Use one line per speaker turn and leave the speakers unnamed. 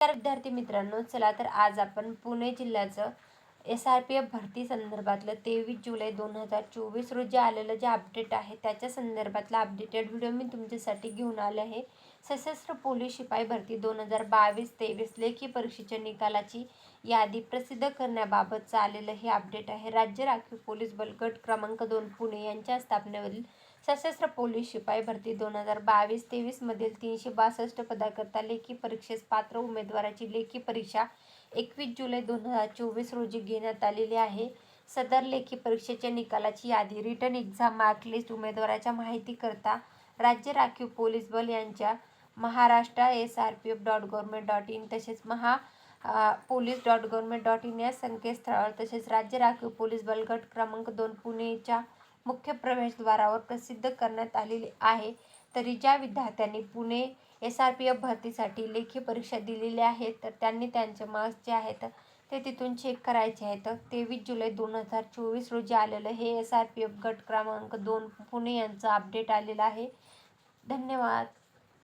तर विद्यार्थी मित्रांनो चला तर आज आपण पुणे जिल्ह्याचं एस आर पी एफ भरती संदर्भातलं तेवीस जुलै दोन हजार चोवीस रोजी आलेलं जे अपडेट आहे त्याच्या संदर्भातला अपडेटेड व्हिडिओ मी तुमच्यासाठी घेऊन आले आहे. सशस्त्र पोलीस शिपाई भरती दोन हजार बावीस तेवीस लेखी परीक्षेच्या निकालाची यादी प्रसिद्ध करण्याबाबतचं आलेलं हे अपडेट आहे. राज्य राखीव पोलीस बलगट क्रमांक दोन पुणे यांच्या स्थापनेवरील सशस्त्र पोलीस शिपाई भरती दोन हजार बावीस तेवीसमधील तीनशे बासष्ट पदाकरता लेखी परीक्षेस पात्र उमेदवाराची लेखी परीक्षा एकवीस जुलै दोन हजार चोवीस रोजी घेण्यात आलेली आहे. सदर लेखी परीक्षेच्या निकालाची यादी रिटर्न एक्झाम मार्कलिस्ट उमेदवाराच्या माहितीकरता राज्य राखीव पोलीस बल यांच्या Maharashtra S R P F dot government dot in तसेच Maha police dot government dot in या संकेतस्थळावर तसेच राज्य राखीव पोलीस बल गट क्रमांक दोन पुणेच्या मुख्य प्रवेशद्वारावर प्रसिद्ध करण्यात आलेली आहे. तरी ज्या विद्यार्थ्यांनी Pune S R P F भरतीसाठी लेखी परीक्षा दिलेली आहेत तर त्यांनी त्यांचे मार्क्स जे आहेत ते तिथून चेक करायचे आहेत. तेवीस जुलै दोन हजार चोवीस रोजी आलेलं हे एस आर पी एफ गट क्रमांक दोन पुणे यांचं अपडेट आलेलं आहे. धन्यवाद.